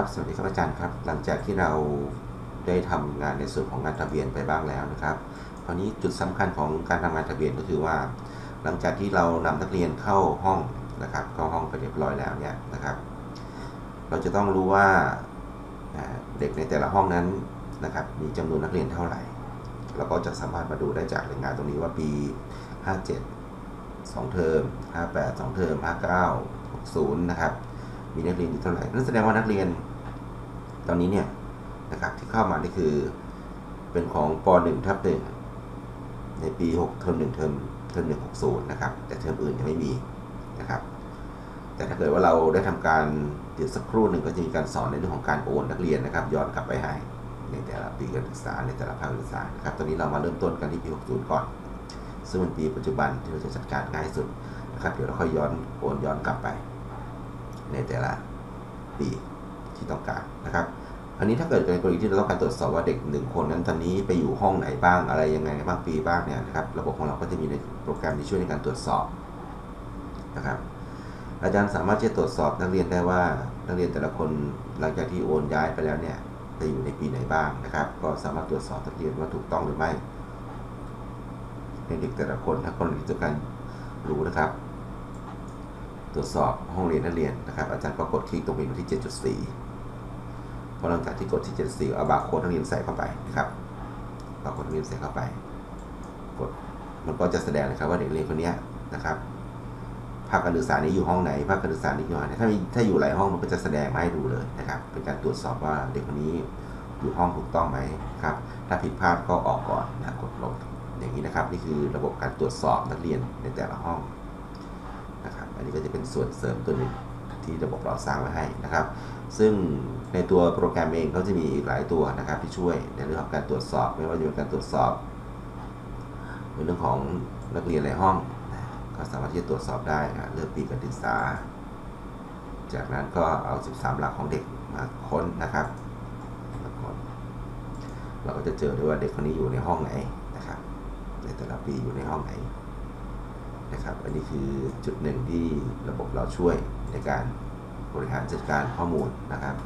ครับสวัสดีครับอาจารย์ครับ หลังจากที่เราได้ทำงานในส่วนของงานทะเบียนไปบ้างแล้วนะครับคราวนี้จุดสำคัญของการทำงานทะเบียนก็คือว่า หลังจากที่เรานำนักเรียนเข้าห้องนะครับเข้าห้องไปเรียบร้อยแล้วเนี่ยนะครับ เราจะต้องรู้ว่าเด็กในแต่ละห้องนั้นนะครับ มีจำนวนนักเรียนเท่าไหร่เราก็จะสามารถมาดูได้จากรายงานตรงนี้ว่าปี 57 2 เทอม 58 2 เทอม 59 60 นะครับ มีนักเรียนอยู่เท่าไหร่ นั่นแสดงว่านักเรียน ตอนนี้เนี่ยนะครับที่เข้ามานี่คือเป็นของป .1 ทับ1ในปี6เทอม1เทอมเทอม1 60นะครับ แต่เทอมอื่นยังไม่มีนะครับ แต่ถ้าเกิดว่าเราได้ทำการเดี๋ยวสักครู่หนึ่งก็จะมีการสอนในเรื่องของการโอนนักเรียนนะครับ ย้อนกลับไปให้ในแต่ละปีการศึกษาในแต่ละภาคการศึกษานะครับตอนนี้เรามาเริ่มต้นกันที่ปี 60 ก่อน ซึ่งเป็นปีปัจจุบันที่เราจะจัดการง่ายสุดนะครับ เดี๋ยวเราค่อยย้อนโอนย้อนกลับไป ในแต่ละปี ที่ต้องการนะครับ อันนี้ถ้าเกิดในกรณีที่เราต้องการตรวจสอบว่าเด็กหนึ่งคนนั้นตอนนี้ไปอยู่ห้องไหนบ้างอะไรยังไงบ้างปีบ้างเนี่ยนะครับระบบของเราก็จะมีในโปรแกรมที่ช่วยในการตรวจสอบนะครับอาจารย์สามารถจะตรวจสอบนักเรียนได้ว่านักเรียนแต่ละคนหลังจากที่โอนย้ายไปแล้วเนี่ยจะอยู่ในปีไหนบ้างนะครับ ก็สามารถตรวจสอบนักเรียนว่าถูกต้องหรือไม่ในเด็กแต่ละคนถ้าคนที่ต้องการรู้นะครับ ตรวจสอบห้องเรียนนักเรียนนะครับ อาจารย์ก็กดคลิกตรงเมนูที่ 7.4 พอหลังจากที่กดที่ 7.4 เอาบาร์โค้ดนักเรียนใส่เข้าไปนะครับบาร์โค้ดนักเรียนใส่เข้าไป กด มันก็จะแสดงเลยครับว่าเด็กเรียนคนนี้นะครับ ภาคการศึกษานี้อยู่ห้องไหน ภาคการศึกษานี้อยู่องไหน ถ้ามีถ้าอยู่หลายห้องมันก็จะแสดงมาให้ดูเลยนะครับ เป็นการตรวจสอบว่าเด็กคนนี้อยู่ห้องถูกต้องไหมครับ ถ้าผิดพลาดก็ออกก่อนนะ กดลบ อย่างนี้นะครับ นี่คือระบบการตรวจสอบนักเรียนในแต่ละห้องนะครับ อันนี้ก็จะเป็นส่วนเสริมตัวหนึงที่ระบบเราสร้างไว้ให้นะครับ ซึ่งในตัวโปรแกรมเองเขาจะมีอีกหลายตัวนะครับที่ช่วยในเรื่องของการตรวจสอบ ไม่ว่าจะเป็นการตรวจสอบในเรื่องของนักเรียนในห้องก็สามารถที่จะตรวจสอบได้นะเลือกปีการศึกษา จากนั้นก็เอา 13 หลักของเด็กมาค้นนะครับมาค้นเราก็จะเจอด้วยว่าเด็กคนนี้อยู่ในห้องไหนนะครับ ในแต่ละปีอยู่ในห้องไหนนะครับ อันนี้คือจุดหนึ่งที่ระบบเราช่วยในการ บริหารจัดการข้อมูลนะครับ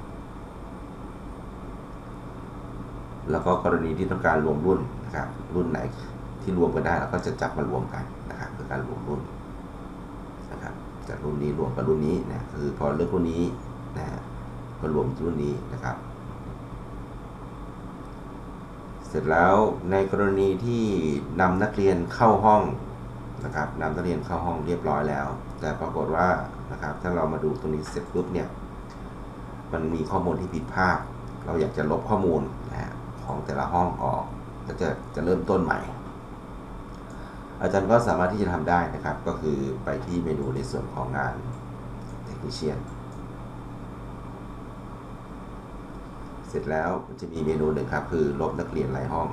แล้วก็กรณีที่ต้องการรวมรุ่นนะครับ รุ่นไหนที่รวมกันได้เราก็จะจับมารวมกันนะครับคือการรวมรุ่นนะครับจากรุ่นนี้รวมกับรุ่นนี้นะคือพอเลือกรุ่นนี้นะฮะก็รวมรุ่นนี้นะครับ เสร็จแล้วในกรณีที่นำนักเรียนเข้าห้อง นะครับนำนักเรียนเข้าห้องเรียบร้อยแล้ว แต่ปรากฏว่านะครับถ้าเรามาดูตรงนี้เสร็จปุ๊บเนี่ยมันมีข้อมูลที่ผิดพลาดเราอยากจะลบข้อมูลนะฮะของแต่ละห้องออกแล้วจะจะเริ่มต้นใหม่ อาจารย์ก็สามารถที่จะทำได้นะครับ ก็คือไปที่เมนูในส่วนของงาน Technician เสร็จแล้วมันจะมีเมนูหนึ่งครับ คือลบนักเรียนรายห้อง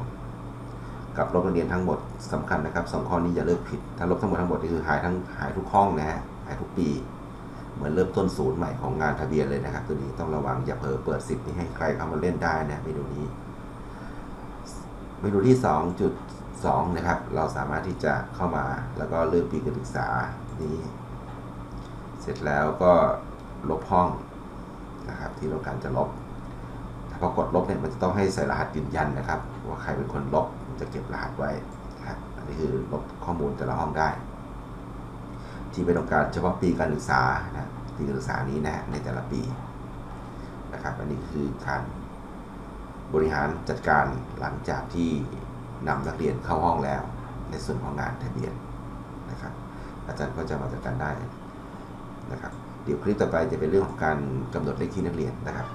กับลบนักเรียนทั้งหมดสำคัญนะครับสองข้อนี้อย่าเลิกผิด ถ้าลบทั้งหมดทั้งหมดนี่คือหายทั้งหายทุกห้องนะฮะหายทุกปี เหมือนเริ่มต้นศูนย์ใหม่ของงานทะเบียนเลยนะครับ ตัวนี้ต้องระวังอย่าเผลอเปิดสิทธิ์นี้ให้ใครเข้ามาเล่นได้นะเมนูนี้เมนูที่ 2.2 นะครับ เราสามารถที่จะเข้ามาแล้วก็เลือกปีการศึกษานี้ เสร็จแล้วก็ลบห้องนะครับที่เราการจะลบ พอกดลบเนี่ยมันจะต้องให้ใส่รหัสยืนยันนะครับ ว่าใครเป็นคนลบจะเก็บรหัสไว้นะครับอันนี้คือลบข้อมูลแต่ละห้องได้ ที่ไม่ต้องการเฉพาะปีการศึกษานะปีการศึกษานี้นะในแต่ละปีนะครับ อันนี้คือการบริหารจัดการหลังจากที่นำนักเรียนเข้าห้องแล้ว ในส่วนของงานทะเบียนนะครับ อาจารย์ก็จะมาจัดการได้นะครับ เดี๋ยวคลิปต่อไปจะเป็นเรื่องของการกำหนดเลขที่นักเรียนนะครับ